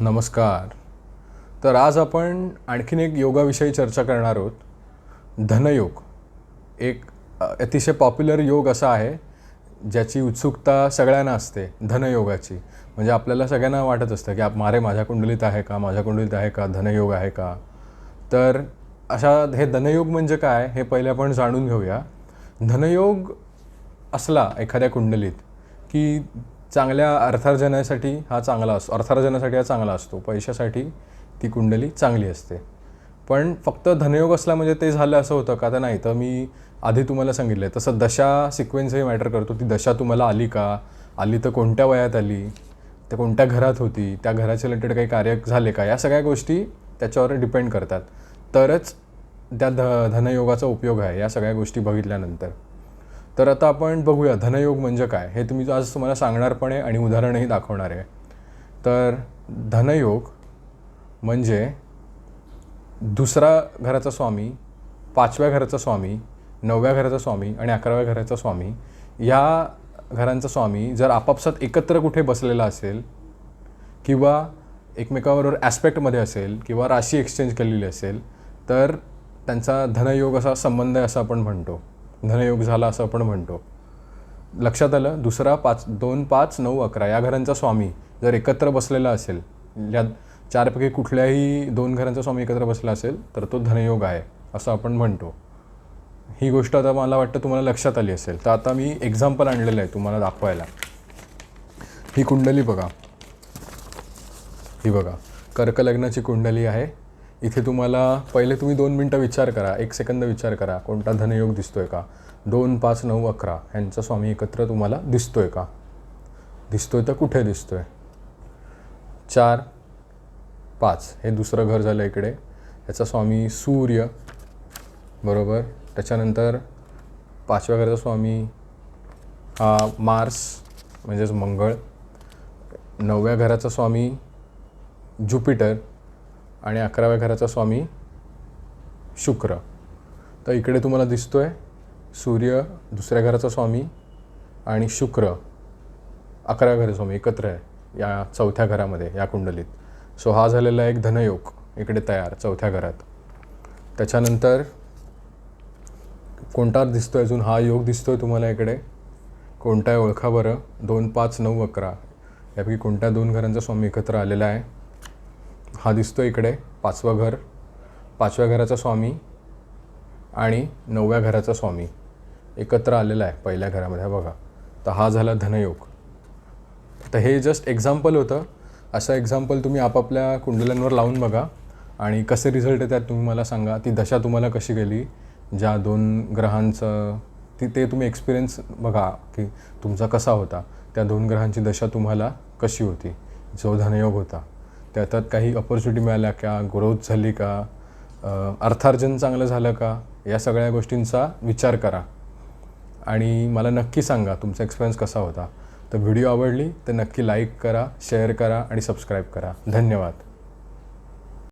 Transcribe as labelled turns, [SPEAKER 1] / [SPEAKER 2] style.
[SPEAKER 1] नमस्कार. तर आज आपण आणखीन एक योगाविषयी चर्चा करणार आहोत. धनयोग. एक अतिशय पॉप्युलर योग असा आहे ज्याची उत्सुकता सगळ्यांना असते धनयोगाची. म्हणजे आपल्याला सगळ्यांना वाटत असतं की आप मारे माझ्या कुंडलीत आहे का? माझ्या कुंडलीत आहे का? धनयोग आहे का? तर अशा हे धनयोग म्हणजे काय हे पहिले आपण जाणून घेऊया. धनयोग असला एखाद्या कुंडलीत की चांगल्या अर्थार्जनासाठी हा चांगला असतो अर्थार्जनासाठी हा चांगला असतो. पैशासाठी ती कुंडली चांगली असते. पण फक्त धनयोग असला म्हणजे ते झालं असं होतं का? तर नाही. तर मी आधी तुम्हाला सांगितलं तसं दशा सिक्वेन्सही मॅटर करतो. ती दशा तुम्हाला आली का? आली तर कोणत्या वयात आली? तर कोणत्या घरात होती? त्या घराच्या रिलेटेड काही कार्य झाले का? या सगळ्या गोष्टी त्याच्यावर डिपेंड करतात. तरच त्या ध धनयोगाचा उपयोग आहे या सगळ्या गोष्टी बघितल्यानंतर. तर आता आपण बघूया धनयोग म्हणजे काय? हे तुम्ही आज तुम्हाला सांगणार पण आहे आणि उदाहरणही दाखवणार आहे. तर धनयोग म्हणजे दुसरा घराचा स्वामी पाचव्या घराचा स्वामी नवव्या घराचा स्वामी आणि अकराव्या घराचा स्वामी या घरांचा स्वामी जर आपापसात एकत्र कुठे बसलेला असेल किंवा एकमेकाबरोबर ॲस्पेक्टमध्ये असेल किंवा राशी एक्सचेंज केलेली असेल तर त्यांचा धनयोग असा संबंध आहे असं आपण म्हणतो. धनयोग झाला असं आपण म्हणतो. लक्षात आलं? दुसरा पाच दोन पाच नऊ अकरा या घरांचा स्वामी जर एकत्र बसलेला असेल या चारपैकी कुठल्याही दोन घरांचा स्वामी एकत्र बसला असेल तर तो धनयोग आहे असं आपण म्हणतो. ही गोष्ट आता मला वाटतं तुम्हाला लक्षात आली असेल. तर आता मी एक्झाम्पल आणलेलं आहे तुम्हाला दाखवायला. ही कुंडली बघा. ही बघा. कर्क लग्नाची कुंडली आहे. इथे तुम्हाला पहिले तुम्ही दोन मिनटं विचार करा एक सेकंद विचार करा कोणता धनयोग दिसतो आहे का? दोन पाच नऊ अकरा ह्यांचा स्वामी एकत्र तुम्हाला दिसतो आहे का? दिसतोय तर कुठे दिसतोय? चार पाच. हे दुसरं घर झालं इकडे. याचा स्वामी सूर्य बरोबर? त्याच्यानंतर पाचव्या घराचा स्वामी हा मार्स म्हणजेच मंगळ. नवव्या घराचा स्वामी ज्युपिटर आणि अकराव्या घराचा स्वामी शुक्र. तर इकडे तुम्हाला दिसतो आहे सूर्य दुसऱ्या घराचा स्वामी आणि शुक्र. अकराव्या घराचा स्वामी एकत्र आहे या चौथ्या घरामध्ये या कुंडलीत. सो हा झालेला एक धनयोग इकडे तयार चौथ्या घरात. त्याच्यानंतर कोणता दिसतोय अजून? हा योग दिसतोय तुम्हाला इकडे. कोणता आहे? ओळखा बरं. दोन पाच नऊ अकरा. यापैकी कोणत्या दोन घरांचा स्वामी एकत्र आलेला आहे? हा दिसतो इकडे पाचवं घर. पाचव्या घराचा स्वामी आणि नवव्या घराचा स्वामी एकत्र आलेला आहे पहिल्या घरामध्ये बघा. तर हा झाला धनयोग. तर हे जस्ट एक्झाम्पल होतं. असं एक्झाम्पल तुम्ही आपापल्या कुंडल्यांवर लावून बघा. आणि कसे रिझल्ट येतात तुम्ही मला सांगा. ती दशा तुम्हाला कशी गेली? ज्या दोन ग्रहांचं ती ते तुम्ही एक्सपिरियन्स बघा की तुमचा कसा होता. त्या दोन ग्रहांची दशा तुम्हाला कशी होती? जो धनयोग होता. त्यातात काही ऑपॉर्च्युनिटी मिळाल्या का? ग्रोथ झाली का? अर्थार्जन चांगलं झालं का? या सगळ्या गोष्टींचा विचार करा. आणि मला नक्की सांगा तुमचा एक्सपिरियन्स कसा होता. तर व्हिडिओ आवडली तर नक्की लाईक करा शेअर करा आणि सबस्क्राईब करा. धन्यवाद.